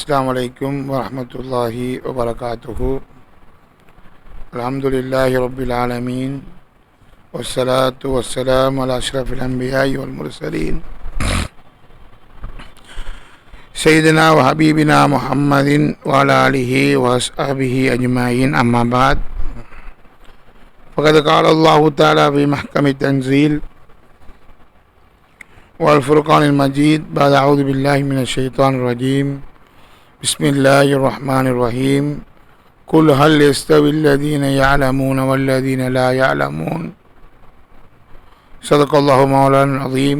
السلام عليكم ورحمة الله وبركاته. الحمد لله رب العالمين والصلاة والسلام على أشرف الأنبياء والمرسلين. سيدنا وحبيبنا محمد وعلى آله وأصحابه أجمعين أما بعد. فقد قال الله تعالى في محكم التنزيل والفرقان المجيد بعد أعوذ بالله من الشيطان الرجيم. بسم الله الرحمن الرحيم قل هل يستوي الذين يعلمون والذين لا يعلمون صدق الله مولانا العظيم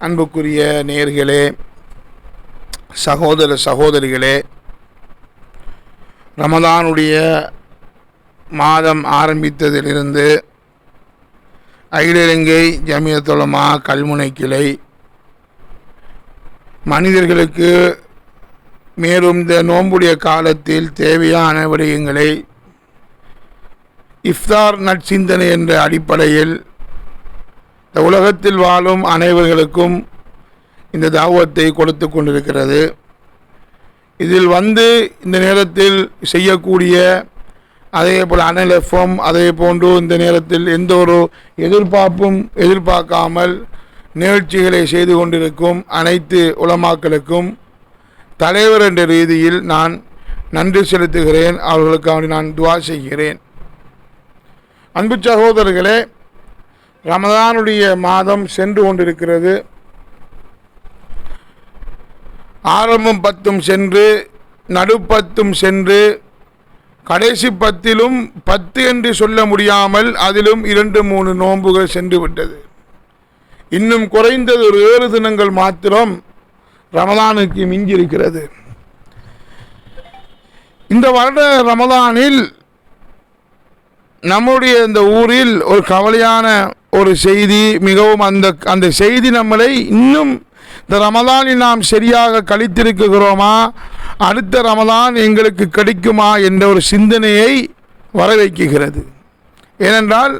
அன்புக்குரிய நேர்களே சகோதர சகோதரிகளே ரமதானுடைய மாதம் ஆரம்பித்ததிலிருந்து அகில இலங்கை ஜமியத்துலமா கல்முனை கிளை மனிதர்களுக்கு மேலும் இந்த நோம்புடைய காலத்தில் தேவையான விடயங்களை இஃப்தார் நற்சிந்தனை என்ற அடிப்படையில் இந்த உலகத்தில் வாழும் அனைவர்களுக்கும் இந்த தாவத்தை கொடுத்து கொண்டிருக்கிறது. இதில் வந்து இந்த நேரத்தில் செய்யக்கூடிய அதே போல் அனல் எஃப்எம் அதே போன்று இந்த நேரத்தில் எந்த ஒரு எதிர்பார்ப்பும் எதிர்பார்க்காமல் நிகழ்ச்சிகளை செய்து கொண்டிருக்கும் அனைத்து உலமாக்களுக்கும் தலைவர் என்ற ரீதியில் நான் நன்றி செலுத்துகிறேன். அவர்களுக்காக நான் துவா செய்கிறேன். அன்பு சகோதரர்களே ரமதானுடைய மாதம் சென்று கொண்டிருக்கிறது. ஆரம்பம் பத்தும் சென்று நடுப்பத்தும் சென்று கடைசி பத்திலும் பத்து என்று சொல்ல முடியாமல் அதிலும் இரண்டு மூணு நோன்புகள் சென்று விட்டது இன்னும் குறைந்தது ஒரு ஏழு தினங்கள் மாத்திரம் ரமதானுக்கு மிஞ்சிருக்கிறது இந்த வருட ரமதானில் நம்முடைய இந்த ஊரில் ஒரு கவலையான ஒரு செய்தி மிகவும் அந்த அந்த செய்தி நம்மளை இன்னும் இந்த ரமதானில் நாம் சரியாக கழித்திருக்கிறோமா அடுத்த ரமதான் எங்களுக்கு கிடைக்குமா என்ற ஒரு சிந்தனையை வர வைக்குகிறது ஏனென்றால்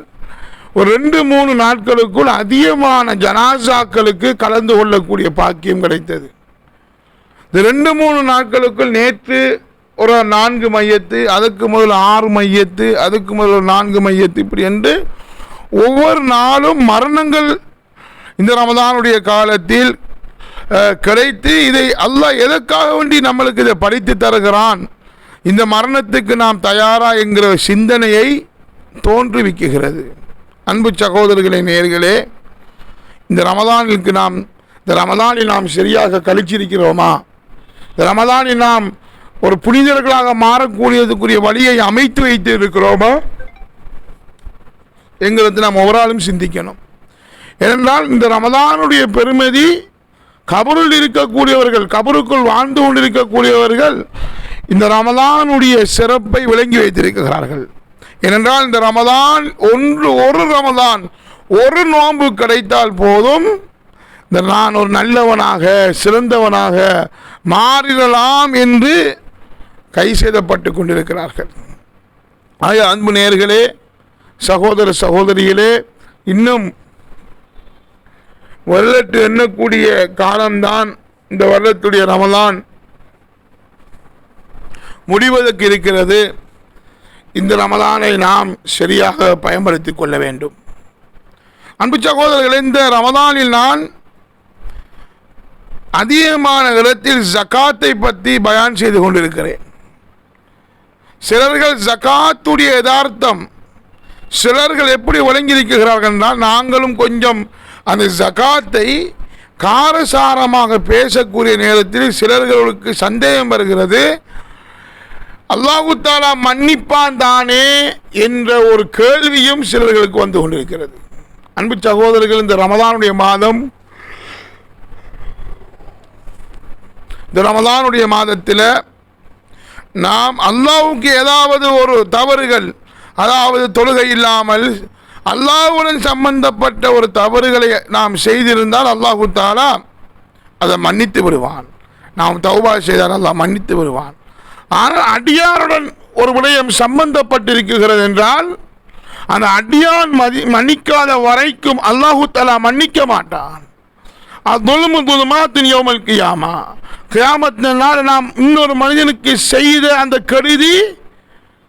ஒரு ரெண்டு மூணு நாட்களுக்குள் அதிகமான ஜனாசாக்களுக்கு கலந்து கொள்ளக்கூடிய பாக்கியம் கிடைத்தது. இந்த ரெண்டு மூணு நாட்களுக்குள் நேற்று ஒரு நான்கு மையத்து அதுக்கு முதல் ஆறு மையத்து அதுக்கு முதல் ஒரு நான்கு மையத்து இப்படி என்று ஒவ்வொரு நாளும் மரணங்கள் இந்த ரமதானுடைய காலத்தில் கிடைத்து இதை அல்லாஹ் எதற்காக வேண்டி நம்மளுக்கு இதை படித்து தருகிறான்? இந்த மரணத்துக்கு நாம் தயாரா என்கிற சிந்தனையை தோன்றுவிக்குகிறது. அன்பு சகோதரர்களே நேர்களே இந்த ரமதானுக்கு நாம் இந்த ரமதானில் நாம் சரியாக கழிச்சிருக்கிறோமா? இந்த ரமதானில் நாம் ஒரு புனிதர்களாக மாறக்கூடியதுக்குரிய வழியை அமைத்து வைத்து இருக்கிறோமா? எங்களுக்கு நாம் ஒவ்வொரு சிந்திக்கணும். ஏனென்றால் இந்த ரமதானுடைய பெருமதி கபருள் இருக்கக்கூடியவர்கள் கபருக்குள் வாழ்ந்து கொண்டிருக்கக்கூடியவர்கள் இந்த ரமதானுடைய சிறப்பை விளங்கி வைத்திருக்கிறார்கள். ஏனென்றால் இந்த ரமதான் ஒன்று ஒரு ரமதான் ஒரு நோன்பு கிடைத்தால் போதும். இந்த நான் ஒரு நல்லவனாக சிறந்தவனாக மாறிடலாம் என்று கை செய்தப்பட்டு கொண்டிருக்கிறார்கள். ஆக அன்பு நேர்களே சகோதர சகோதரிகளே இன்னும் வருடத்து எண்ணக்கூடிய காலம்தான் இந்த வருடத்துடைய ரமலான் முடிவதற்கு இருக்கிறது. இந்த ரமதானை நாம் சரியாக பயன்படுத்தி கொள்ள வேண்டும். அன்பு சகோதரர்களே இந்த ரமதானில் நான் அதிகமான இடத்தில் ஜகாத்தை பற்றி பயான் செய்து கொண்டிருக்கிறேன். சிலர்கள் ஜகாத்துடைய யதார்த்தம் சிலர்கள் எப்படி ஒழுங்கியிருக்கிறார்கள் என்றால் நாங்களும் கொஞ்சம் அந்த ஜகாத்தை காரசாரமாக பேசக்கூடிய நேரத்தில் சிலர்களுக்கு சந்தேகம் வருகிறது. அல்லாஹுத்தாலா மன்னிப்பான் தானே என்ற ஒரு கேள்வியும் சிலர்களுக்கு வந்து கொண்டிருக்கிறது. அன்பு சகோதரர்கள் இந்த ரமதானுடைய மாதம் இந்த ரமதானுடைய மாதத்தில் நாம் அல்லாவுக்கு ஏதாவது ஒரு தவறுகள் அதாவது தொழுகை இல்லாமல் அல்லாஹுடன் சம்பந்தப்பட்ட ஒரு தவறுகளை நாம் செய்திருந்தால் அல்லாஹு தாலா அதை மன்னித்து விடுவான். நாம் தௌபா செய்தால் அல்லாஹ் மன்னித்து விடுவான். ஆனால் அடியாருடன் ஒரு விடயம் சம்பந்தப்பட்டிருக்கிறது என்றால் அந்த அடியான் மதி மன்னிக்காத வரைக்கும் அல்லாஹு தலா மன்னிக்க மாட்டான். அது தொழுமு தொழுமா யோமல் கியாமா. கியாமத்தினால் நாம் இன்னொரு மனிதனுக்கு செய்த அந்த கருதி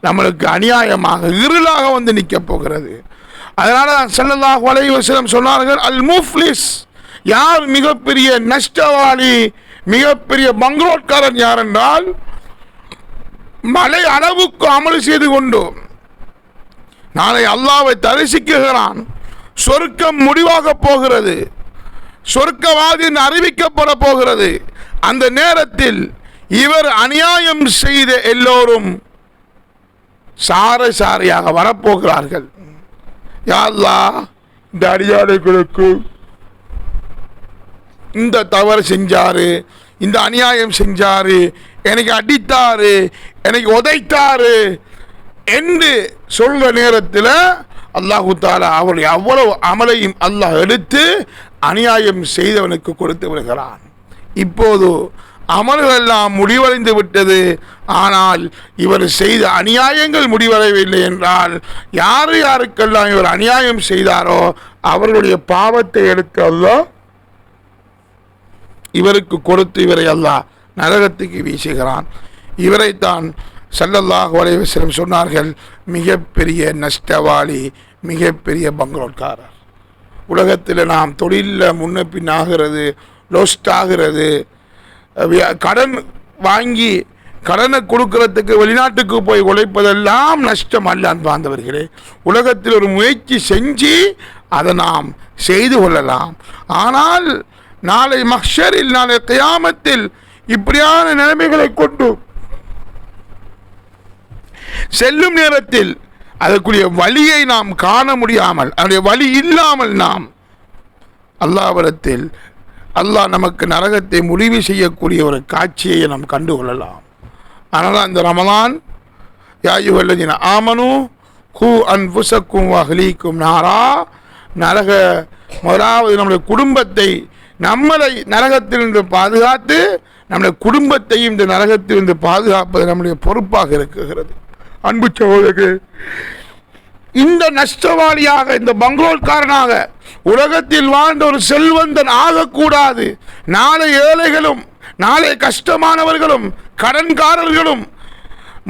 நம்மளுக்கு அநியாயமாக இருளாக வந்து நிற்கப் போகிறது. அதனால தான் ஸல்லல்லாஹு அலைஹி சொன்னார்கள் அல் முஃப்லிஸ் யார் மிகப்பெரிய நஷ்டவாளி மிகப்பெரிய பங்களோட்காரன் யார் என்றால் மலை அளவுக்கு அமல் செய்து கொண்டு நாளை அல்லாவை தரிசிக்குகிறான். சொர்க்கம் முடிவாக போகிறது. சொர்க்கவாதின் அறிவிக்கப்பட போகிறது. அந்த நேரத்தில் இவர் அநியாயம் செய்த எல்லோரும் சாரை சாரையாக வரப்போகிறார்கள். யாழ்லா இந்த அடியாளைகளுக்கு இந்த தவறு செஞ்சாரு இந்த அநியாயம் செஞ்சாரு எனக்கு அடித்தாரு எனக்கு உதைத்தாரு என்று சொல்கிற நேரத்தில் அல்லாஹு தாலா அவருடைய அவ்வளவு அமலையும் அல்லாஹ் எடுத்து அநியாயம் செய்தவனுக்கு கொடுத்து விடுகிறான். இப்போது அமல்கள் முடிவடைந்து விட்டது. ஆனால் இவர் செய்த அநியாயங்கள் முடிவடையவில்லை என்றால் யார் யாருக்கெல்லாம் இவர் அநியாயம் செய்தாரோ அவர்களுடைய பாவத்தை எடுக்க அல்ல இவருக்கு கொடுத்து இவரை அல்லாஹ் நரகத்துக்கு வீசுகிறான். இவரைத்தான் சல்லல்லாஹ் அலைஹி சொன்னார்கள் மிகப்பெரிய நஷ்டவாளி மிகப்பெரிய பங்களோட்காரர். உலகத்தில் நாம் தொழிலில் முன்ன பின்னாகிறது லோஸ்ட் ஆகிறது. கடன் வாங்கி கடனை கொடுக்கறதுக்கு வெளிநாட்டுக்கு போய் உழைப்பதெல்லாம் நஷ்டம் அல்ல அன்பார்ந்தவர்களே உலகத்தில் ஒரு முயற்சி செஞ்சு அதை நாம் செய்து கொள்ளலாம். ஆனால் நாளை மஹ்ஷரில் நாளை கியாமத்தில் இப்படியான நிலைமைகளை கொண்டு செல்லும் நேரத்தில் அதற்குரிய வழியை நாம் காண முடியாமல் அதனுடைய வழி இல்லாமல் நாம் அல்லாவிடத்தில் அல்லாஹ் நமக்கு நரகத்தை முடிவு செய்யக்கூடிய ஒரு காட்சியை நாம் கண்டு கொள்ளலாம். அதனால் அந்த ரமலான் யாயுவல்லதின ஆமனு கு அன் புசக்கும் நாரா நரக முதலாவது நம்முடைய குடும்பத்தை நம்மளை நரகத்திலிருந்து பாதுகாத்து நம்முடைய குடும்பத்தையும் இந்த நரகத்திலிருந்து பாதுகாப்பது நம்முடைய பொறுப்பாக இருக்குகிறது. அன்பு சகோதரர்கள் இந்த நஷ்டவாளியாக இந்த பங்களோட்காரனாக உலகத்தில் வாழ்ந்த ஒரு செல்வந்தன் ஆகக்கூடாது. நாளை ஏழைகளும் நாளை கஷ்டமானவர்களும் கடன்காரர்களும்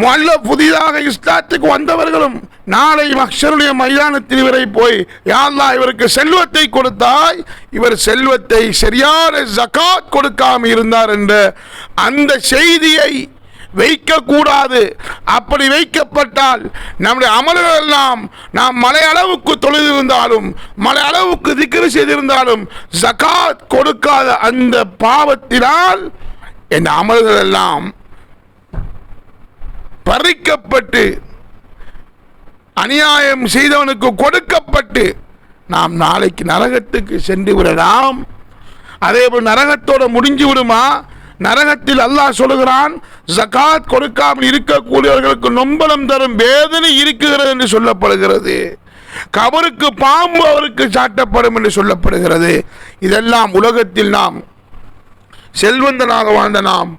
நல்ல புதிதாக இஸ்லாத்துக்கு வந்தவர்களும் நாளை மக்சருடைய மைதானத்தில் இவரை போய் யாழ்லா இவருக்கு செல்வத்தை கொடுத்தாய். இவர் செல்வத்தை சரியான ஜகாத் கொடுக்காமல் இருந்தார் என்ற அந்த செய்தியை வைக்கக்கூடாது. அப்படி வைக்கப்பட்டால் நம்முடைய அமல்கள் எல்லாம் நாம் மலை அளவுக்கு தொழுதிருந்தாலும் மலை அளவுக்கு திக்ரு செய்திருந்தாலும் ஜகாத் கொடுக்காத அந்த பாவத்தினால் என் அமல்கள் எல்லாம் பறிக்கப்பட்டு அநியாயம் செய்தவனுக்கு கொடுக்கப்பட்டு நாம் நாளைக்கு நரகத்துக்கு சென்று விடலாம். அதே போல் நரகத்தோட முடிஞ்சு விடுமா? நரகத்தில் அல்லாஹ் சொல்லுகிறான் ஜகாத் கொடுக்காமல் இருக்கக்கூடியவர்களுக்கு நொம்பலம் தரும் வேதனை இருக்குகிறது என்று சொல்லப்படுகிறது. கபருக்கு பாம்பு அவருக்கு சாட்டப்படும் என்று சொல்லப்படுகிறது. இதெல்லாம் உலகத்தில் நாம் செல்வந்தனாக வாழ்ந்த நாம்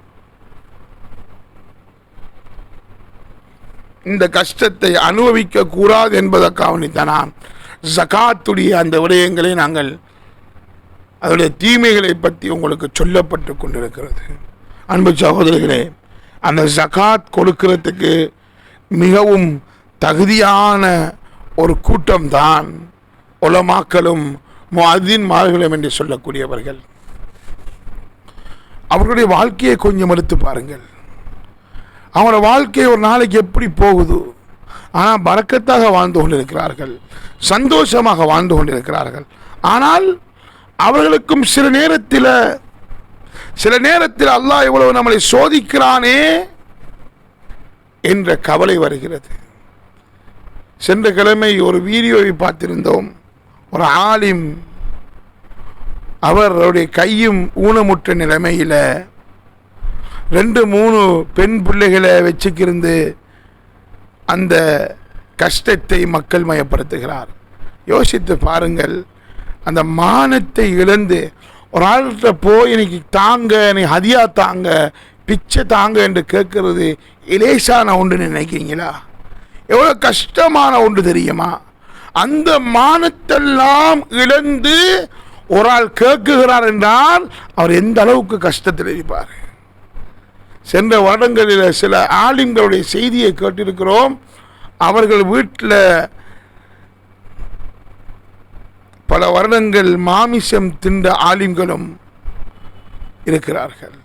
இந்த கஷ்டத்தை அனுபவிக்க கூடாது என்பதற்காக ஜகாத்துடைய அந்த விடயங்களை நாங்கள் அதனுடைய தீமைகளை பற்றி உங்களுக்கு சொல்லப்பட்டு கொண்டிருக்கிறது. அன்பு சகோதரிகளே அந்த ஜகாத் கொடுக்கிறதுக்கு மிகவும் தகுதியான ஒரு கூட்டம்தான் உலமாக்களும் அதின் மார்களும் என்று சொல்லக்கூடியவர்கள். அவர்களுடைய வாழ்க்கையை கொஞ்சம் எடுத்து பாருங்கள். அவங்களோட வாழ்க்கை ஒரு நாளைக்கு எப்படி போகுது? ஆனால் பறக்கத்தாக வாழ்ந்து கொண்டிருக்கிறார்கள். சந்தோஷமாக வாழ்ந்து கொண்டிருக்கிறார்கள். ஆனால் அவர்களுக்கும் சில நேரத்தில் சில நேரத்தில் அல்லாஹ் இவ்வளவு நம்மளை சோதிக்கிறானே என்ற கவலை வருகிறது. சென்ற கிழமை ஒரு வீடியோவை பார்த்திருந்தோம். ஒரு ஆலிம் அவருடைய கையும் ஊனமுற்ற நிலைமையில் ரெண்டு மூணு பெண் பிள்ளைகளை வச்சுக்கிருந்து அந்த கஷ்டத்தை மக்கள் மயப்படுத்துகிறார். யோசித்து பாருங்கள் அந்த மானத்தை இழந்து ஒரு ஆள்கிட்ட போய் எனக்கு தாங்க எனக்கு ஹதியா தாங்க பிச்சை தாங்க என்று கேட்கறது இலேசான ஒன்று நினைக்கிறீங்களா? எவ்வளோ கஷ்டமான ஒன்று தெரியுமா? அந்த மானத்தெல்லாம் இழந்து ஒரு ஆள் கேட்குகிறார் என்றால் அவர் எந்த அளவுக்கு கஷ்டத்தில் இருப்பார்? சென்ற வருடங்களில் சில ஆலிம்களுடைய செய்தியை கேட்டிருக்கிறோம். அவர்கள் வீட்டில் பல வருடங்கள் மாமிசம் தின்ற ஆலிம்களும் இருக்கிறார்கள்.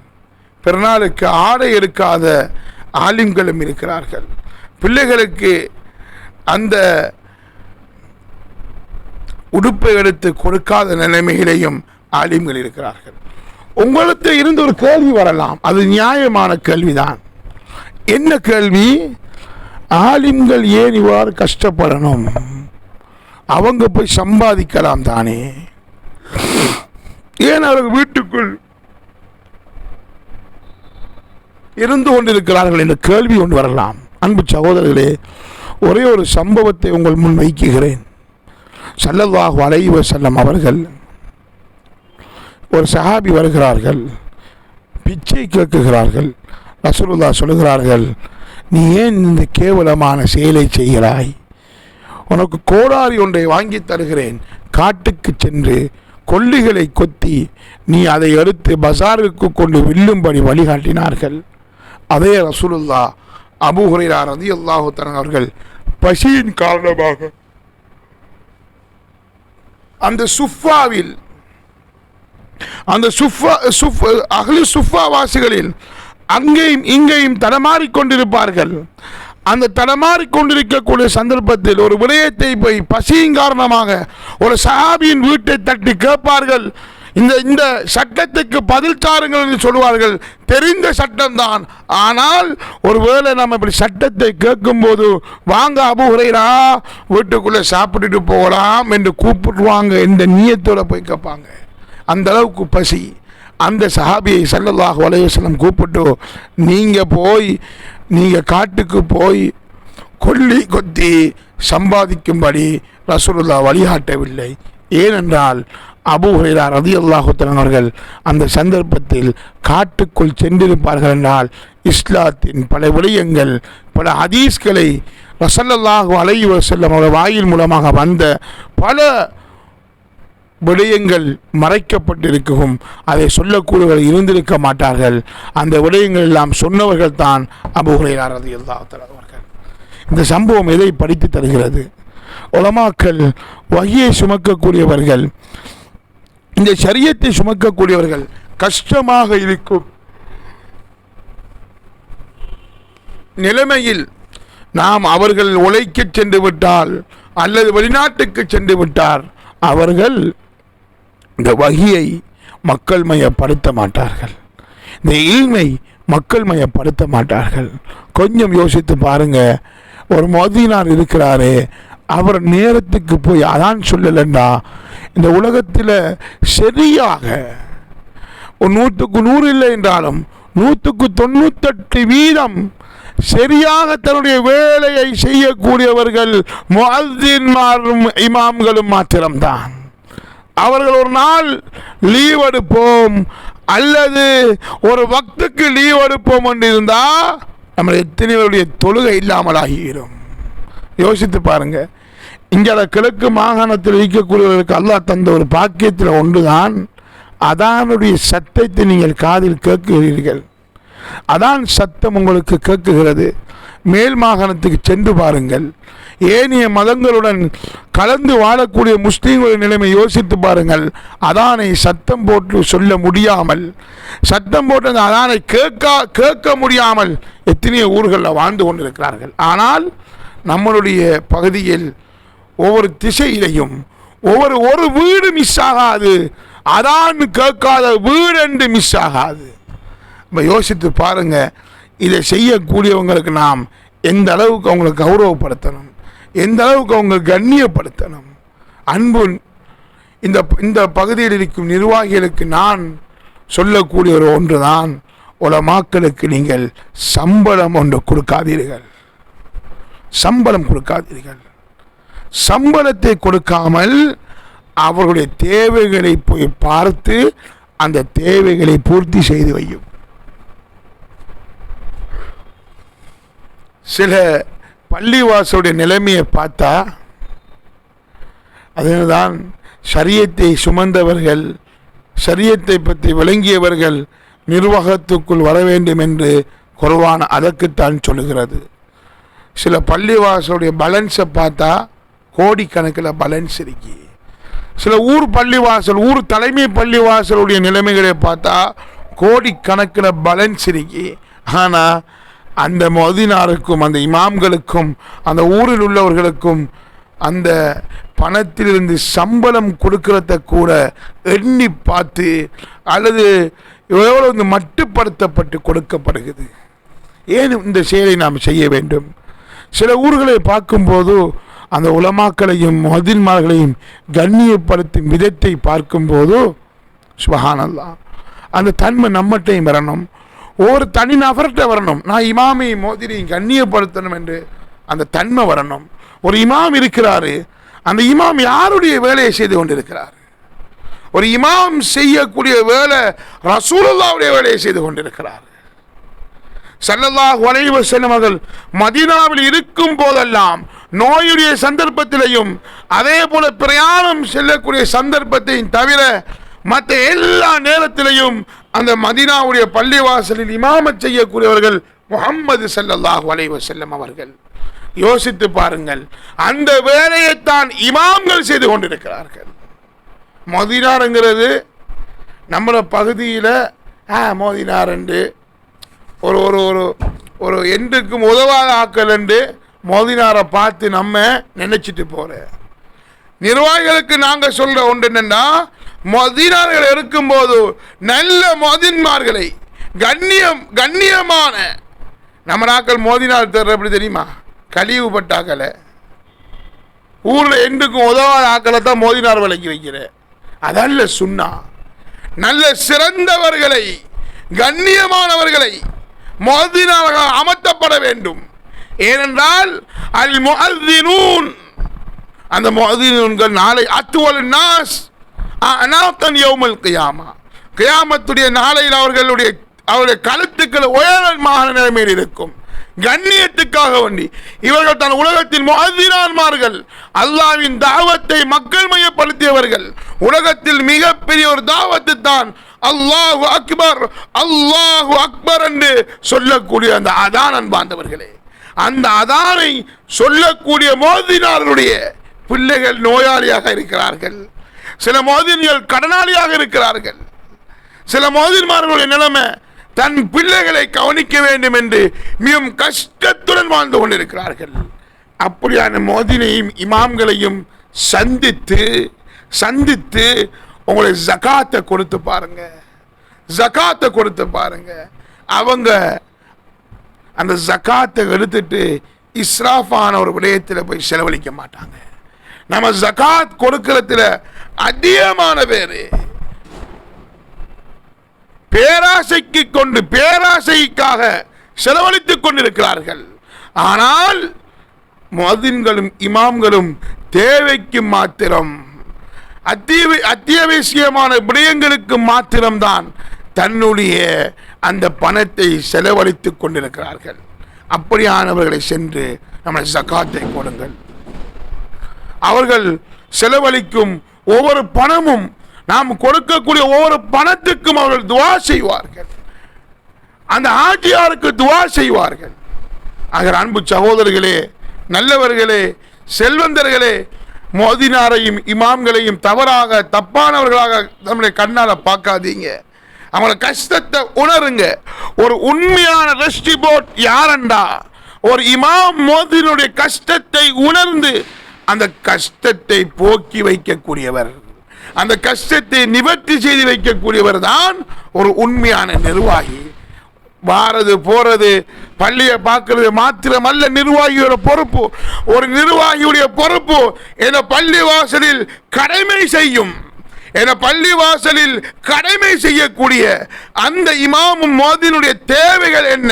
பிறநாளுக்கு ஆடை எடுக்காத ஆலிம்களும் இருக்கிறார்கள். பிள்ளைகளுக்கு அந்த உடுப்பை எடுத்து கொடுக்காத நிலைமையிலையும் ஆலிம்கள் இருக்கிறார்கள். உங்களுக்கு இருந்து ஒரு கேள்வி வரலாம். அது நியாயமான கேள்விதான். என்ன கேள்வி? ஆலிம்கள் ஏன் இவ்வாறு கஷ்டப்படணும்? அவங்க போய் சம்பாதிக்கலாம் தானே. ஏன் அவர்கள் வீட்டுக்குள் இருந்து கொண்டிருக்கிறார்கள் என்ற கேள்வி ஒன்று வரலாம். அன்பு சகோதரர்களே ஒரே ஒரு சம்பவத்தை உங்கள் முன் வைக்குகிறேன் சல்லல்லாஹு அலைஹி செல்லம் அவர்கள் ஒரு சஹாபி வருகிறார்கள் பிச்சை கேட்குகிறார்கள் ரசூலுல்லா சொல்லுகிறார்கள் நீ ஏன் இந்த கேவலமான செயலை செய்கிறாய்? உனக்கு கோடாரி ஒன்றை வாங்கி தருகிறேன். காட்டுக்கு சென்று கொல்லிகளை கொத்தி நீ அதை எடுத்து பசாருக்கு கொண்டு வில்லும்படி வழிகாட்டினார்கள். அதே ரசூலுல்லா அபு ஹுரைரா ரலியல்லாஹு அவர்கள் பசியின் காரணமாக அந்த சுஃபாவில் அந்த சுஃபா சுஃப் அகலி சுஃபா வாசிகளில் அங்கேயும் இங்கேயும் தடமாறிக்கொண்டிருப்பார்கள். அந்த தடமாறிக்கொண்டிருக்கக்கூடிய சந்தர்ப்பத்தில் ஒரு விடயத்தை போய் பசியின் காரணமாக ஒரு சஹாபியின் வீட்டை தட்டி கேட்பார்கள். இந்த இந்த சட்டத்துக்கு பதில் தாருங்கள் என்று சொல்வார்கள் தெரிந்த சட்டம்தான். ஆனால் ஒருவேளை நம்ம இப்படி சட்டத்தை கேட்கும்போது வாங்க அபுகுறைரா வீட்டுக்குள்ளே சாப்பிட்டுட்டு போகலாம் என்று கூப்பிடுவாங்க இந்த நீயத்தோடு போய் கேட்பாங்க. அந்த அளவுக்கு பசி. அந்த சஹாபியை சல்லல்லாஹ் அலைஹி கூப்பிட்டு நீங்கள் போய் நீங்கள் காட்டுக்கு போய் கொல்லி கொத்தி சம்பாதிக்கும்படி ரசூலுல்லா வழிகாட்டவில்லை. ஏனென்றால் அபு ஹைரா ரதியல்லாஹு தஆலா அவர்கள் அந்த சந்தர்ப்பத்தில் காட்டுக்குள் சென்றிருப்பார்கள் என்றால் இஸ்லாத்தின் பல விடயங்கள் பல ஹதீஸ்களை ரசல்லல்லாஹு அலைஹி செல்லம் அவர்கள் வாயில் மூலமாக வந்த பல விடயங்கள் மறைக்கப்பட்டிருக்கும் அதை சொல்லக்கூடியவர்கள் இருந்திருக்க மாட்டார்கள். அந்த விடயங்கள் எல்லாம் சொன்னவர்கள் தான் அபுஹுரையார் ரலியல்லாஹு அவர்கள். இந்த சம்பவம் எதை படித்து தருகிறது? உலமாக்கள் வகையை சுமக்கக்கூடியவர்கள் இந்த சரியத்தை சுமக்கக்கூடியவர்கள் கஷ்டமாக இருக்கும் நிலைமையில் நாம் அவர்கள் உழைக்க சென்று விட்டால் அல்லது வெளிநாட்டுக்கு சென்று விட்டார் அவர்கள் இந்த வகியை மக்கள் மையப்படுத்த மாட்டார்கள். இந்த இல்மை மக்கள் மையப்படுத்த மாட்டார்கள். கொஞ்சம் யோசித்து பாருங்க. ஒரு மோதினார் இருக்கிறாரு அவர் நேரத்துக்கு போய் அதான் சொல்லலைன்னா இந்த உலகத்தில் சரியாக ஒரு நூற்றுக்கு நூறு இல்லை என்றாலும் நூற்றுக்கு தொண்ணூத்தெட்டு வீதம் சரியாக தன்னுடைய வேலையை செய்யக்கூடியவர்கள் முஅத்தின்மாரும் இமாம்களும் மாத்திரம்தான். அவர்கள் ஒரு நாள் லீவ் எடுப்போம். அல்லது ஒரு வக்துக்கு லீவ் எடுப்போம் என்று இருந்தால் நம்ம எத்தனைவருடைய தொழுகை இல்லாமல் யோசித்து பாருங்க. இங்கே கிழக்கு மாகாணத்தில் இருக்கக்கூடியவர்களுக்கு அல்லாஹ் தந்த ஒரு பாக்கியத்தில் ஒன்றுதான். அதானுடைய சத்தத்தை நீங்கள் காதில் கேட்கிறீர்கள். அதான் சத்தம் உங்களுக்கு கேட்குகிறது. மேல் மாகாணத்துக்கு சென்று பாருங்கள். ஏனைய மதங்களுடன் கலந்து வாழக்கூடிய முஸ்லீம்களின் நிலைமை யோசித்து பாருங்கள். அதானை சத்தம் போட்டு சொல்ல முடியாமல் சத்தம் போட்டு அந்த அதானை கேட்க கேட்க முடியாமல் எத்தனையோ ஊர்களில் வாழ்ந்து கொண்டிருக்கிறார்கள். ஆனால் நம்மளுடைய பகுதியில் ஒவ்வொரு திசையிலையும் ஒவ்வொரு ஒரு வீடு மிஸ் ஆகாது. அதான் கேட்காத வீடு என்று மிஸ் ஆகாது. நம்ம யோசித்து பாருங்கள் இதை செய்யக்கூடியவங்களுக்கு நாம் எந்த அளவுக்கு அவங்களை கௌரவப்படுத்தணும்? எந்த அளவுக்கு அவங்க கண்ணியப்படுத்தணும்? அன்பு இந்த இந்த பகுதியில் இருக்கும் நிர்வாகிகளுக்கு நான் சொல்லக்கூடிய ஒரு ஒன்றுதான் உலமாக்களுக்கு நீங்கள் சம்பளம் ஒன்று கொடுக்காதீர்கள். சம்பளம் கொடுக்காதீர்கள். சம்பளத்தை கொடுக்காமல் அவர்களுடைய தேவைகளை போய் பார்த்து அந்த தேவைகளை பூர்த்தி செய்து வையும். சில பள்ளிவாசலுடைய நிலைமையை பார்த்தா அதனால்தான் சரியத்தை சுமந்தவர்கள் சரியத்தை பற்றி விளங்கியவர்கள் நிர்வாகத்துக்குள் வர வேண்டும் என்று குர்ஆன் அதற்குத்தான் சொல்லுகிறது. சில பள்ளிவாசலுடைய பேலன்ஸை பார்த்தா கோடிக்கணக்கில் பேலன்ஸ் இருக்கு. சில ஊர் பள்ளிவாசல் ஊர் தலைமை பள்ளிவாசலுடைய நிலைமைகளை பார்த்தா கோடிக்கணக்கில் பேலன்ஸ் இருக்கு. ஆனால் அந்த மொதினாருக்கும் அந்த இமாம்களுக்கும் அந்த ஊரில் உள்ளவர்களுக்கும் அந்த பணத்திலிருந்து சம்பளம் கொடுக்கறத கூட எண்ணி பார்த்து அல்லது எவ்வளோ வந்து மட்டுப்படுத்தப்பட்டு கொடுக்கப்படுகிறது. ஏன் இந்த செயலை நாம் செய்ய வேண்டும்? சில ஊர்களை பார்க்கும்போது அந்த உலமாக்களையும் மதின்மார்களையும் கண்ணியப்படுத்தும் விதத்தை பார்க்கும்போது சுபஹானல்லா அந்த தன்மை நம்மட்டையும் வரணும். ஒரு தனி நபர்கிட்ட வரணும். நான் இமாமை மோதிரியை கண்ணியப்படுத்தணும் என்று அந்த தன்மை வரணும். ஒரு இமாம் இருக்கிறாரு. அந்த இமாம் யாருடைய வேலையை செய்து கொண்டிருக்கிறார்? ஒரு இமாம் செய்யக்கூடிய வேலை ரசூலுல்லாவுடைய வேலையை செய்து கொண்டிருக்கிறார். சல்லல்லாஹ் வளைவ வஸல்லம் மதினாவில் மதீனாவில் இருக்கும் போதெல்லாம் நோயுடைய சந்தர்ப்பத்திலையும் அதே போல பிரயாணம் செல்லக்கூடிய சந்தர்ப்பத்தையும் தவிர மற்ற எல்லா நேரத்திலையும் அந்த மதினாவுடைய பள்ளிவாசலில் இமாம செய்யக்கூடியவர்கள் முகம்மது செல்லல்லாஹு அலைஹி செல்லம் அவர்கள். யோசித்து பாருங்கள் அந்த வேலையைத்தான் இமாம்கள் செய்து கொண்டிருக்கிறார்கள். மதினாருங்கிறது நம்மளோட பகுதியில் ஆ மோதினார் என்று ஒரு ஒரு ஒரு ஒரு என்றுக்கும் உதவாத ஆக்கள் என்று மோதினாரை பார்த்து நம்ம நினைச்சிட்டு போகிற நிர்வாகிகளுக்கு நாங்கள் சொல்கிற ஒன்று என்னன்னா மதினார்கள் இருக்கும்போது நல்ல மதின்மார்களை கண்ணியம் கண்ணியமான நம்ம நாக்கள் மோதினார் தர்ற எப்படி தெரியுமா? கழிவுபட்டாக்களை ஊரில் எண்டுக்கும் உதவாத ஆக்களை தான் மோதினார் விலைக்கு வைக்கிற. அதல்ல சுண்ணா. நல்ல சிறந்தவர்களை கண்ணியமானவர்களை மோதினார்கள் அமர்த்தப்பட வேண்டும். ஏனென்றால் அல் முஅத்தினூன் அந்த முஅத்தினூன்கள் நாளை அத்துவல் நாஸ் அனாத்தன் யோமல் கியாமா. கியாமத்துடைய நாளையில் அவர்களுடைய அவருடைய கழுத்துக்கள் உயரமான நிலைமையில் இருக்கும். கண்ணியத்துக்காக வேண்டி. இவர்கள் தன் உலகத்தின் முஅத்தினான்மார்கள் அல்லாவின் தாவத்தை மக்கள் மையப்படுத்தியவர்கள். உலகத்தில் மிகப்பெரிய ஒரு தாவத்து தான் அல்லாஹு அக்பர். அல்லாஹு அக்பர் என்று சொல்லக்கூடிய அந்த அதான் அன்பாந்தவர்களே அந்த அதானை சொல்லக்கூடிய மோதினாருடைய பிள்ளைகள் நோயாளியாக இருக்கிறார்கள். சில மோதினிகள் கடனாளியாக இருக்கிறார்கள். சில மோதின்மார்களுடைய நிலைமை தன் பிள்ளைகளை கவனிக்க வேண்டும் என்று மிகவும் கஷ்டத்துடன் வாழ்ந்து கொண்டிருக்கிறார்கள். அப்படியான மோதினையும் இமாம்களையும் சந்தித்து சந்தித்து உங்களை ஜகாத்தை கொடுத்து பாருங்க. ஜகாத்தை கொடுத்து பாருங்க. அவங்க அந்த ஜகாத்தை எடுத்துட்டு இஸ்ராஃபான ஒரு விடயத்தில் போய் செலவழிக்க மாட்டாங்க. நம்ம ஜகாத் கொடுக்கறதுல அதிகமான பேர் பேராசைக்கு கொண்டு பேராசைக்காக செலவழித்துக் கொண்டிருக்கிறார்கள். ஆனால் மதின்களும் இமாம்களும் தேவைக்கு மாத்திரம் அத்தியாவ அத்தியாவசியமான விடயங்களுக்கு மாத்திரம்தான் தன்னுடைய அந்த பணத்தை செலவழித்துக் கொண்டிருக்கிறார்கள். அப்படியானவர்களை சென்று நம்ம ஜக்காத்தை கொடுங்கள் அவர்கள் செலவழிக்கும் ஒவ்வொரு பணமும் நாம் கொடுக்கக்கூடிய ஒவ்வொரு பணத்துக்கும் அவர்கள் துவா செய்வார்கள். அந்த ஆட்சியாருக்கு துவா செய்வார்கள். ஆகிற அன்பு சகோதரர்களே நல்லவர்களே செல்வந்தர்களே மோதினாரையும் இமாம்களையும் தவறாக தப்பானவர்களாக நம்முடைய கண்ணால் பார்க்காதீங்க. அவங்கள கஷ்டத்தை உணருங்க. ஒரு உண்மையான ரெஸ்டி போட் யாரண்டா ஒரு இமாம் மோதினுடைய கஷ்டத்தை உணர்ந்து அந்த கஷ்டத்தை போக்கி வைக்கக்கூடியவர். அந்த கஷ்டத்தை நிவர்த்தி செய்து வைக்கக்கூடியவர் தான் ஒரு உண்மையான நிர்வாகி. வாரது போறது பள்ளியை பார்க்கறது மாத்திரமல்ல நிர்வாகியோட பொறுப்பு. ஒரு நிர்வாகியுடைய பொறுப்பு என பள்ளி வாசலில் கடமை செய்யும். என பள்ளி வாசலில் கடமை செய்யக்கூடிய அந்த இமாமும் மோதினுடைய தேவைகள் என்ன?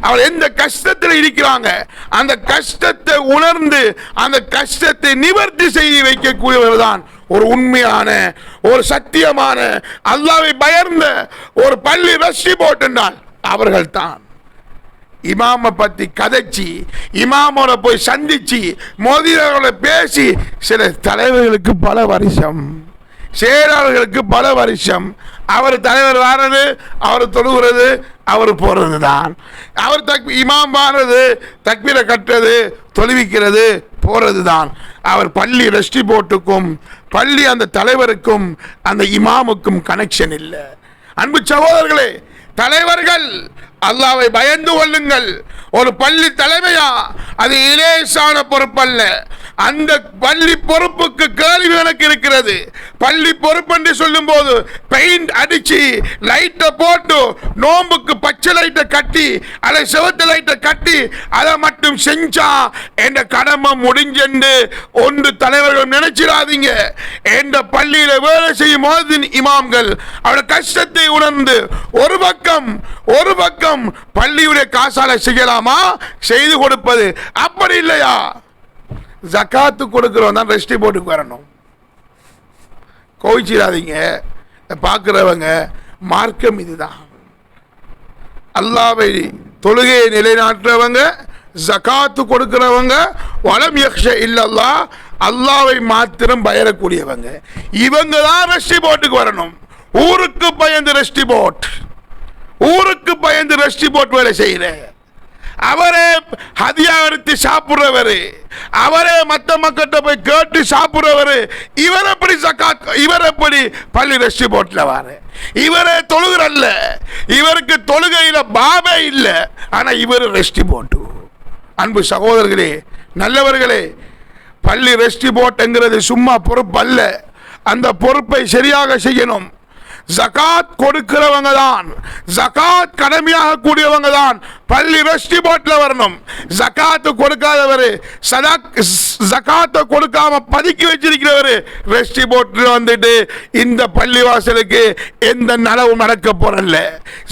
அவர் எந்த கஷ்டத்தில் இருக்கிறாங்க? அந்த கஷ்டத்தை உணர்ந்து அந்த கஷ்டத்தை நிவர்த்தி செய்து வைக்கக்கூடியவர் தான் ஒரு உண்மையான ஒரு சத்தியமான அல்லாவை பயர்ந்த ஒரு பள்ளி ரஷ்டி போட்டுண்டால் அவர்கள் தான். இமாமை பத்தி கதைச்சி இமாமோட போய் சந்திச்சு மோதியோட பேசி சில தலைவர்களுக்கு பல வருஷம். செயலாளர்களுக்கு பல வருஷம் அவர் தலைவர் வாரது அவர் தொழுகிறது அவர் போடுறது தான் அவர் தக் இமாம் வாரது தக்வீரை கட்டுறது தொழுவிக்கிறது போகிறது தான் அவர் பள்ளி ரெஸ்டி போர்ட்டுக்கும் பள்ளி அந்த தலைவருக்கும் அந்த இமாமுக்கும் கனெக்ஷன் இல்லை. அன்பு சகோதரர்களே தலைவர்கள் அல்லாவை பயந்து கொள்ளுங்கள். ஒரு பள்ளி தலைமையா? அது இலேசான பொறுப்பல்ல. அந்த பள்ளி பொறுப்புக்கு கேள்வி எனக்கு இருக்கிறது. பள்ளி பொறுப்பு என்று சொல்லும் போது பெயிண்ட் அடிச்சு லைட்டை போட்டு நோம்புக்கு பச்சை லைட்டை கட்டி அதை செவத்து லைட்டை கட்டி அதை மட்டும் செஞ்சா என்ற கடமை முடிஞ்சென்று ஒன்று தலைவர்கள் நினைச்சிடாதீங்க. என்ற பள்ளியில வேலை செய்யும் போது இமாம்கள் அவருடைய கஷ்டத்தை உணர்ந்து ஒரு பக்கம் ஒரு பக்கம் பள்ளியுடைய காசால செய்யலாமா? செய்து கொடுப்பது அப்படி இல்லையா? ஜக்காத்து கொடுக்கிறவன் தான் ரெஸ்டி போட்டுக்கு வரணும். கோவிச்சிடாதீங்க. பார்க்குறவங்க மார்க்கம் இதுதான். அல்லாவை தொழுகையை நிலைநாட்டுறவங்க ஜகாத்து கொடுக்கிறவங்க வளம் யக்ஷ இல்லல்லா அல்லாவை மாத்திரம் பயரக்கூடியவங்க. இவங்க தான் ரெஸ்டி போட்டுக்கு வரணும். ஊருக்கு பயந்து ரெஸ்டி போட். ஊருக்கு பயந்து ரஷ்டி போட்டு வேலை செய்யற. அவரே ஹதியாவிருத்தி சாப்பிட்றவர். அவரே மற்ற மக்கள்கிட்ட போய் கேட்டு சாப்பிட்றவர். இவர் எப்படி சக்கா இவர் எப்படி பள்ளி ரெஸ்டி போட்டில் வாரு. இவரே தொழுகிறல்ல இவருக்கு தொழுகையில் பாபே இல்லை. ஆனால் இவர் ரெஸ்டி போட்டு. அன்பு சகோதரர்களே நல்லவர்களே பள்ளி ரெஸ்டி போட்டுங்கிறது சும்மா பொறுப்பு அல்ல அந்த பொறுப்பை சரியாக செய்யணும். ஜகாத் கொடுக்கிறவங்க தான் ஜகாத் கடமையாக கூடியவங்க தான் பள்ளி ரெஸ்டி போட்டில் வரணும். ஜகாத்து கொடுக்காதவர் சதாக் ஜகாத்தை கொடுக்காம பதுக்கி வச்சிருக்கிறவர் ரெஸ்டி போட்டில் வந்துட்டு இந்த பள்ளிவாசலுக்கு எந்த நலவும் நடக்க போறல்ல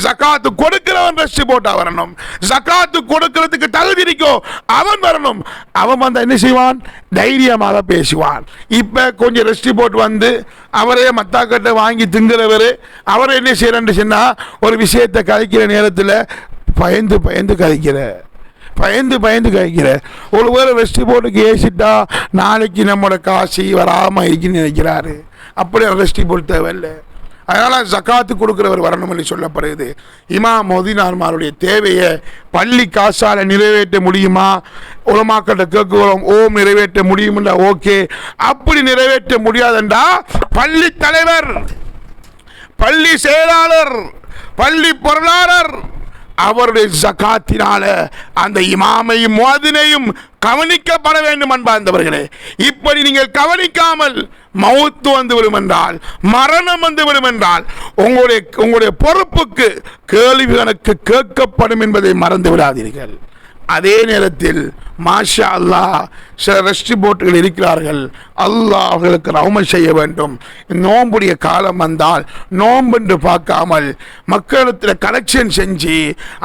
ஜகாத்து கொடுக்கிறவன் ரெஸ்டி போட்டா வரணும். ஜகாத்து கொடுக்கிறதுக்கு தகுதி இருக்கோ அவன் வரணும். அவன் வந்தால் என்ன செய்வான்? தைரியமாக பேசுவான். இப்போ கொஞ்சம் ரெஸ்டி போட்டு வந்து அவரே மத்தாக்கட்டை வாங்கி திங்குறவர் அவர் என்ன செய்யறன்னு சொன்னால் ஒரு விஷயத்தை கதைக்கிற நேரத்தில் பயந்து பயந்து கதைக்கிற பயந்து பயந்து கழிக்கிற ஒரு வேளை வெஸ்ட் போர்டுக்கு ஏசிட்டா நாளைக்கு நம்மளோட காசி வராமல் இருக்குன்னு நினைக்கிறாரு. அப்படி ரெஸ்டி போர்டு தேவையில்லை. அதனால் ஜக்காத்து கொடுக்குறவர் வரணும் என்று சொல்லப்படுகிறது. இமா மொதினார்மாருடைய தேவையை பள்ளி காசால் நிறைவேற்ற முடியுமா? உலமாக்கிட்ட கேட்குறோம் ஓம் நிறைவேற்ற முடியும்டா ஓகே. அப்படி நிறைவேற்ற முடியாதுண்டா பள்ளி தலைவர். பள்ளி செயலாளர் பள்ளி பொருளாளர் அவருடைய ஜகாத்தினால அந்த இமாமையும் மோதினையும் கவனிக்கப்பட வேண்டும் அன்பார்ந்தவர்களே இப்படி நீங்கள் கவனிக்காமல் மவுத்து வந்து விடும் என்றால் மரணம் வந்து விடும் என்றால் உங்களுடைய உங்களுடைய பொறுப்புக்கு கேள்வி கணக்கு கேட்கப்படும் என்பதை மறந்து விடாதீர்கள். அதே நேரத்தில் மாஷா அல்லாஹ் சில ரெஸ்ட் போட்டுகள் இருக்கிறார்கள். அல்லாஹ் அவர்களுக்கு ரவுமை செய்ய வேண்டும். நோம்புடைய காலம் வந்தால் நோம்பென்று பார்க்காமல் மக்களிடத்தில் கலெக்ஷன் செஞ்சு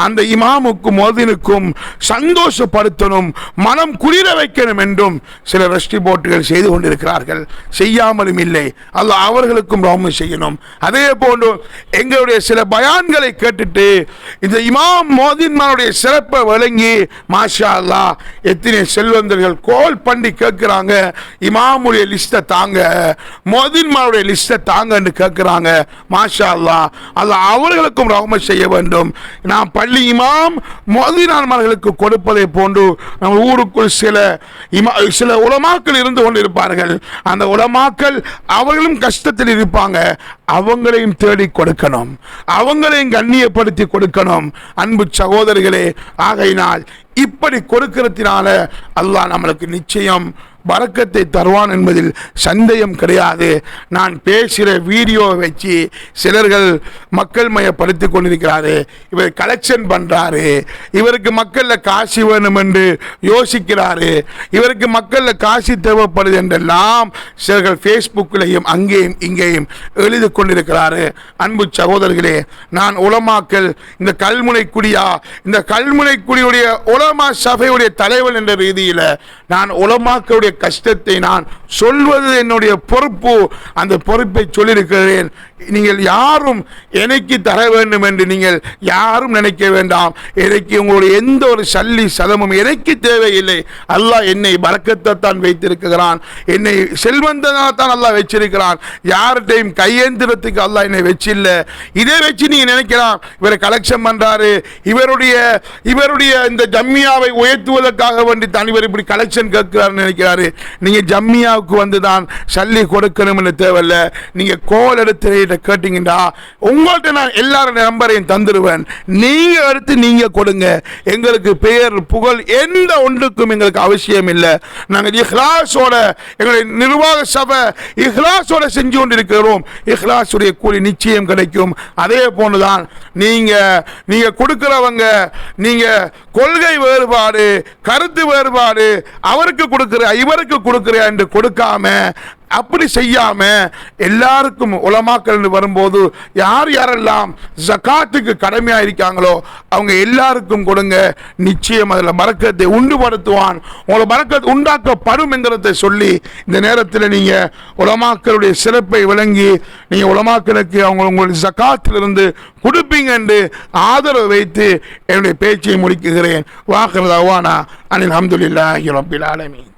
அந்த இமாமுக்கும் மோதினுக்கும் சந்தோஷப்படுத்தணும் மனம் குளிர வைக்கணும் என்றும் சில ரெஸ்ட் போட்டுகள் செய்து கொண்டிருக்கிறார்கள். செய்யாமலும் இல்லை. அல்லாஹ் அவர்களுக்கும் ரவுமை செய்யணும். அதே போன்று எங்களுடைய சில பயான்களை கேட்டுட்டு இந்த இமாம் மோதின்மானுடைய சிறப்பை விளங்கி மாஷா அல்லாஹ் எத்தனை செல்வந்தர்கள் கோல் பண்ணி கேட்குறாங்க இமாமுடைய லிஸ்ட்டை தாங்க மோதின்மாருடைய லிஸ்ட்டை தாங்கன்னு கேட்குறாங்க. மாஷா அல்லாஹ் அல்லாஹ் அவர்களுக்கும் ரஹ்ம செய்ய வேண்டும். நான் பள்ளி இமாம் மோதினான்மார்களுக்கு கொடுப்பதை போன்று நம்ம ஊருக்குள் சில இமா சில உலமாக்கள் இருந்து கொண்டிருப்பார்கள். அந்த உலமாக்கள் அவர்களும் கஷ்டத்தில் இருப்பாங்க. அவங்களையும் தேடி கொடுக்கணும். அவங்களையும் கண்ணியப்படுத்தி கொடுக்கணும். அன்பு சகோதரிகளே ஆகையினால் இப்படி கொடுக்கிறதுனால அல்லாஹ் நம்மளுக்கு நிச்சயம் பறக்கத்தை தருவான் என்பதில் சந்தேகம் கிடையாது. நான் பேசுகிற வீடியோவை வச்சு சிலர்கள் மக்கள் மயப்படுத்தி கொண்டிருக்கிறாரு. இவர் கலெக்ஷன் பண்ணுறாரு இவருக்கு மக்களில் காசு வேணும் என்று யோசிக்கிறாரு. இவருக்கு மக்களில் காசு தேவைப்படுது என்றெல்லாம் சிலர்கள் ஃபேஸ்புக்கிலையும் அங்கேயும் இங்கேயும் எழுதி கொண்டிருக்கிறாரு. அன்பு சகோதரர்களே நான் உலமாக்கல் இந்த கல்முனை குடியா இந்த கல்முனை குடியுடைய உலமா சபையுடைய தலைவன் என்ற ரீதியில் நான் உலமாக்களுடைய கஷ்டத்தை நான் சொல்வது என்னுடைய பொறுப்பு. அந்த பொறுப்பை சொல்லியிருக்கிறேன். நீங்கள் யாரும் எனக்கு தர வேண்டும் என்று நீங்கள் யாரும் நினைக்க வேண்டாம். எனக்கு உங்களுடைய எந்த ஒரு சல்லி சதமும் எனக்கு தேவையில்லை. அல்லாஹ் என்னை பறக்கத்தான் வைத்திருக்கிறான். என்னை செல்வந்தனாக தான் அல்லாஹ் வச்சிருக்கிறான். யார்கிட்டையும் கையேந்திரத்துக்கு அல்லாஹ் என்னை வச்சில்லை. இதை வச்சு நீங்கள் நினைக்கலாம் இவரை கலெக்ஷன் பண்ணுறாரு இவருடைய இவருடைய இந்த ஜம்மியாவை உயர்த்துவதற்காக வேண்டி தான் இவர் இப்படி கலெக்ஷன் கேட்கிறாருன்னு நினைக்கிறாரு. நீங்கள் ஜம்மியாவுக்கு வந்து தான் சல்லி கொடுக்கணும்னு தேவையில்லை. நீங்கள் கோல் எடுத்து என்கிட்ட கேட்டீங்கன்னா உங்கள்கிட்ட நான் எல்லாரோட நம்பரையும் தந்துடுவேன் நீங்க எடுத்து நீங்க கொடுங்க. எங்களுக்கு பெயர் புகழ் எந்த ஒன்றுக்கும் எங்களுக்கு அவசியம் இல்லை. நாங்கள் இஹ்லாஸோட எங்களுடைய நிர்வாக சபை இஹ்லாஸோட செஞ்சு கொண்டிருக்கிறோம். இஹ்லாஸுடைய கூலி நிச்சயம் கிடைக்கும். அதே போன்றுதான் நீங்க நீங்க கொடுக்குறவங்க நீங்க கொள்கை வேறுபாடு கருத்து வேறுபாடு அவருக்கு கொடுக்கிற இவருக்கு கொடுக்குற என்று கொடுக்காம அப்படி செய்யாம எல்லாருக்கும் உலமாக்கல் வரும்போது யார் யாரெல்லாம் ஜகாத்துக்கு கடமையா இருக்காங்களோ அவங்க எல்லாருக்கும் கொடுங்க. நிச்சயம் அதில் மறக்கத்தை உண்டுபடுத்துவான். உங்களை மறக்க உண்டாக்கப்படும் என்கிறதை சொல்லி இந்த நேரத்தில் நீங்க உலமாக்களுடைய சிறப்பை விளங்கி நீங்க உலமாக்களுக்கு அவங்க உங்களுடைய ஜக்காத்திலிருந்து கொடுப்பீங்க என்று ஆதரவு வைத்து என்னுடைய பேச்சை முடிக்குகிறேன் வாக்குறதாவானா அனில் அஹமதுல்லாஹி ரபில் ஆலமீன்.